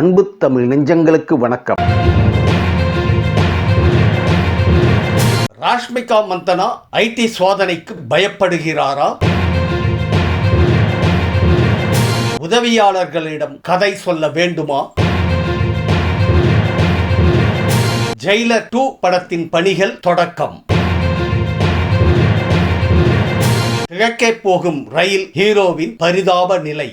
அன்பு தமிழ் நெஞ்சங்களுக்கு வணக்கம். ராஷ்மிகா மந்தனா ஐடி சோதனைக்கு பயப்படுகிறாரா? உதவியாளர்களிடம் கதை சொல்ல வேண்டுமா? ஜெயிலர் டூ படத்தின் பணிகள் தொடக்கம். கிழக்கே போகும் ரயில் ஹீரோவின் பரிதாப நிலை.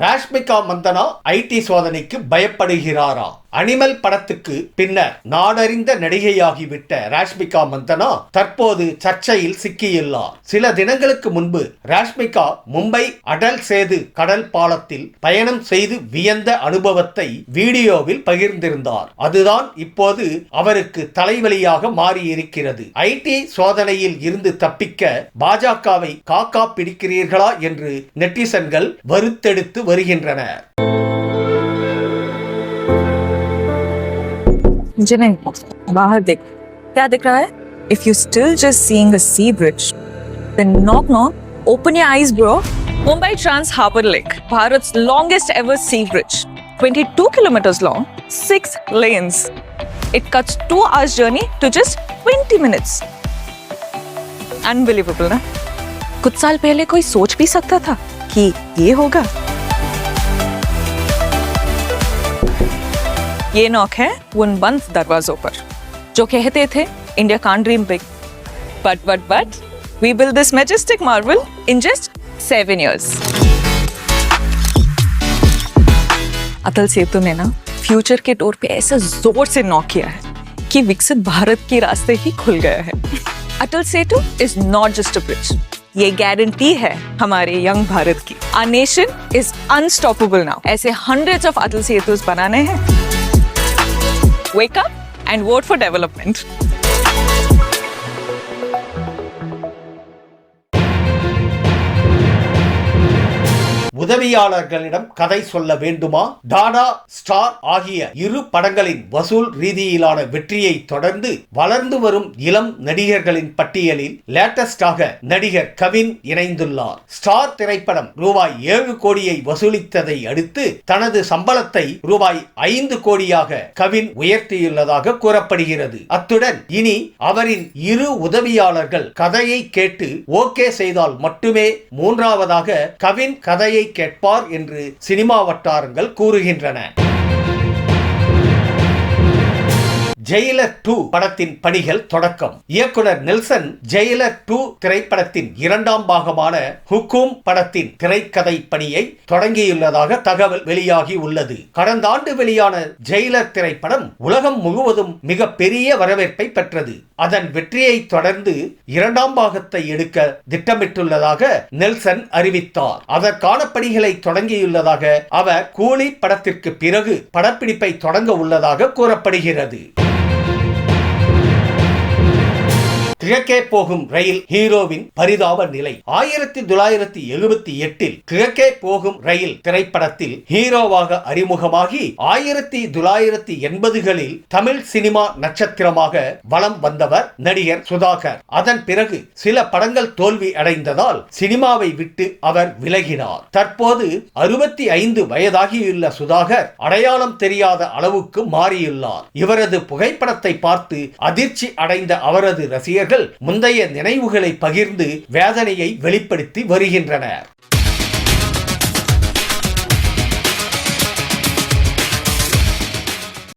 ராஷ்மிகா மந்தனா ஐடி சோதனைக்கு பயப்படுகிறாரா? அனிமல் படத்துக்கு பின்னர் நாடறிந்த நடிகையாகிவிட்ட ராஷ்மிகா மந்தனா தற்போது சர்ச்சையில் சிக்கியுள்ளார். சில தினங்களுக்கு முன்பு ராஷ்மிகா மும்பை அடல் சேது கடல் பாலத்தில் பயணம் செய்து வியந்த அனுபவத்தை வீடியோவில் பகிர்ந்திருந்தார். அதுதான் இப்போது அவருக்கு தலைவலியாக மாறியிருக்கிறது. ஐடி சோதனையில் இருந்து தப்பிக்க பாஜகவை காக்கா பிடிக்கிறீர்களா என்று நெட்டிசன்கள் வருத்தெடுத்து வருகின்றனர். मुझे नहीं, बाहर देख। क्या दिख रहा है? If you still just seeing a sea bridge then knock knock open your eyes bro Mumbai trans harbour link भारत's longest ever sea bridge 22 kilometers long 6 lanes. It cuts 2 hours journey to just 20 minutes. Unbelievable ना कुछ साल पहले कोई सोच भी सकता था कि ये होगा? ये नॉक है उन बंद दरवाजों पर, जो कहते थे India can't dream big but but but we build this majestic marvel in just seven years Atal Setu ने ना फ्यूचर के डोर पे ऐसा ज़ोर से नॉक किया है कि विकसित भारत के रास्ते ही खुल गया है। Atal Setu is not just a bridge ये गारंटी है हमारे यंग भारत की। Our nation is unstoppable now ऐसे हंड्रेड्स ऑफ़ अटल सेतुस बनाने हैं। Wake up and vote for development. உதவியாளர்களிடம் கதை சொல்ல வேண்டுமா? டாடா ஸ்டார் ஆகிய இரு படங்களின் வசூல் ரீதியிலான வெற்றியை தொடர்ந்து வளர்ந்து வரும் இளம் நடிகர்களின் பட்டியலில் லேட்டஸ்டாக நடிகர் கவின் இணைந்துள்ளார். ஸ்டார் திரைப்படம் ரூபாய் ஏழு கோடியை வசூலித்ததை அடுத்து தனது சம்பளத்தை ரூபாய் ஐந்து கோடியாக கவின் உயர்த்தியுள்ளதாக கூறப்படுகிறது. அத்துடன் இனி அவரின் இரு உதவியாளர்கள் கதையை கேட்டு ஓகே செய்தால் மட்டுமே மூன்றாவதாக கவின் கதையை கேட்பார் என்று சினிமா வட்டாரங்கள் கூறுகின்றன. ஜெயிலர் டூ படத்தின் பணிகள் தொடக்கம். இயக்குனர் நெல்சன் ஜெயிலர் டூ திரைப்படத்தின் இரண்டாம் பாகமான ஹுக்கும் படத்தின் திரைக்கதை பணியை தொடங்கியுள்ளதாக தகவல் வெளியாகி உள்ளது. கடந்த ஆண்டு வெளியான ஜெயிலர் திரைப்படம் உலகம் முழுவதும் மிக பெரிய வரவேற்பை பெற்றது. அதன் வெற்றியை தொடர்ந்து இரண்டாம் பாகத்தை எடுக்க திட்டமிட்டுள்ளதாக நெல்சன் அறிவித்தார். அதற்கான பணிகளை தொடங்கியுள்ளதாக அவர் கூலி படத்திற்கு பிறகு படப்பிடிப்பை தொடங்க உள்ளதாக கூறப்படுகிறது. கிழக்கே போகும் ரயில் ஹீரோவின் பரிதாப நிலை. ஆயிரத்தி தொள்ளாயிரத்தி எழுபத்தி எட்டில் கிழக்கே போகும் ரயில் திரைப்படத்தில் ஹீரோவாக அறிமுகமாகி ஆயிரத்தி தொள்ளாயிரத்தி எண்பதுகளில் தமிழ் சினிமா நட்சத்திரமாக வலம் வந்தவர் நடிகர் சுதாகர். அதன் பிறகு சில படங்கள் தோல்வி அடைந்ததால் சினிமாவை விட்டு அவர் விலகினார். தற்போது அறுபத்தி ஐந்து வயதாகியுள்ள சுதாகர் அடையாளம் தெரியாத அளவுக்கு மாறியுள்ளார். இவரது புகைப்படத்தை பார்த்து அதிர்ச்சி அடைந்த அவரது ரசிகர்கள் முந்தைய நினைவுகளை பகிர்ந்து வேதனையை வெளிப்படுத்தி வருகின்றனர்.